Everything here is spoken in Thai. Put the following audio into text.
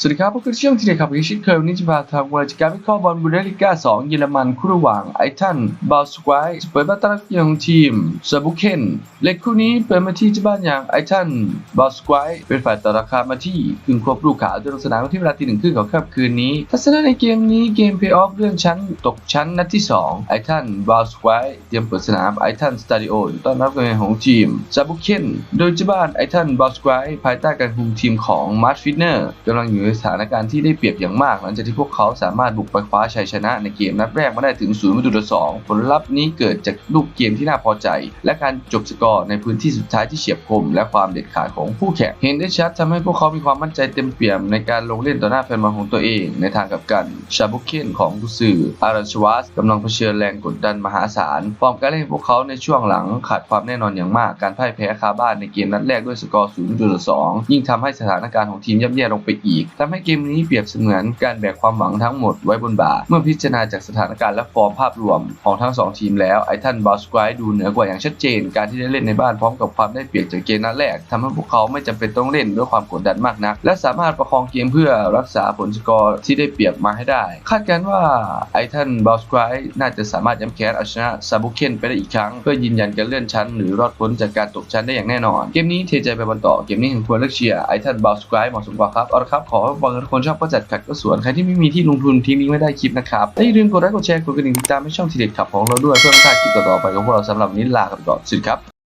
สวัสดีครับพบกันช่วงที่เด็กขับอีกเช่นเคยวันนี้จะพาทำวารการวิเคราะห์บอลบูเดลิก้า 2 เยอรมันคู่ระหว่างไอทันบาสควายเปิดบ้านต้อนรับเยือนของทีมซาบุเคนเล็กคู่นี้เปิดมาที่เจ้าบ้านอย่างไอทันบาสควายเป็นฝ่ายต่อราคามาที่กึ่งครบลูกขาวจะลงสนามวันที่เวลาตีหนึ่งครึ่งของค่ำคืนนี้ทัศนะในเกมนี้เกมเพย์ออฟเลื่อนชั้นตกชั้นนัดที่ 2 ไอทันบาสควายเตรียมเปิดสนามไอทันสตาดิโอต้อนรับเยือนของทีมซาบุเคนโดยเจ้าบ้านไอทันบาสควายภายใต้การคุมทีมของมาร์ทฟินเนอร์กำลังอยู่ในสถานการณ์ที่ได้เปรียบอย่างมากหลังจากที่พวกเขาสามารถบุกไปคว้าชัยชนะในเกมนัดแรกมาได้ถึง0ประตูต่อ2ผลลัพธ์นี้เกิดจากลูกเกมที่น่าพอใจ และการจบสกอร์ในพื้นที่สุดท้ายที่เฉียบคม และความเด็ดขาดของผู้แข่งเห็นได้ชัดทำให้พวกเขามีความมั่นใจเต็มเปี่ยมในการลงเล่นต่อหน้าแฟนบอลของตัวเอง ในทางกับกันชาบุเคนของกุซืออารันชวัสกำลังเผชิญแรงกดดันมหาศาลฟอร์มการเล่นพวกเขาในช่วงหลังขาดความแน่นอนอย่างมากการพ่ายแพ้คาบ้านในเกมนัดแรกด้วยสกอร์0ประตูต่อ2ยิ่งทำให้สถานการณ์ของทีมย่ำแย่ลงไปอีกทำให้เกมนี้เปรียบเสมือนการแบกความหวังทั้งหมดไว้บนบ่า เมื่อพิจารณาจากสถานการณ์และฟอร์มภาพรวมของทั้งสองทีมแล้วไอทันบาสควายดูเหนือกว่าอย่างชัดเจน การที่ได้เล่นในบ้านพร้อมกับความได้เปรียบจากเกมนัดแรกทำให้พวกเขาไม่จำเป็นต้องเล่นด้วยความกดดันมากนัก และสามารถประคองเกมเพื่อรักษาผลสกอร์ที่ได้เปรียบมาให้ได้ คาดการณ์ว่าไอทันบาสควายน่าจะสามารถย้ำแค้นเอาชนะซาบุเคนไปได้อีกครั้ง เพื่อยืนยันการเลื่อนชั้น หรือรอดพ้นจากการตกชั้นได้อย่างแน่นอน เกมนี้เทใจไปบอลต่อเกมนี้เห็นควรเลือกเชียร์ไอทันบาสควายเหมาะสมกว่าครับเอาละครับขอว่าบางคนชอบก็จัดขัดก็สวน ใครที่ไม่มีที่ลงทุนทิ้งลิงก์ไม่ได้คลิปนะครับและอย่าลืมกดไลค์กดแชร์กดกระดิ่งติดตามให้ช่องทีเด็ดขับของเราด้วยเพื่อไม่พลาดคลิปต่อๆไปของพวกเราสำหรับวันนี้ลากันก่อนสวัสดีครับ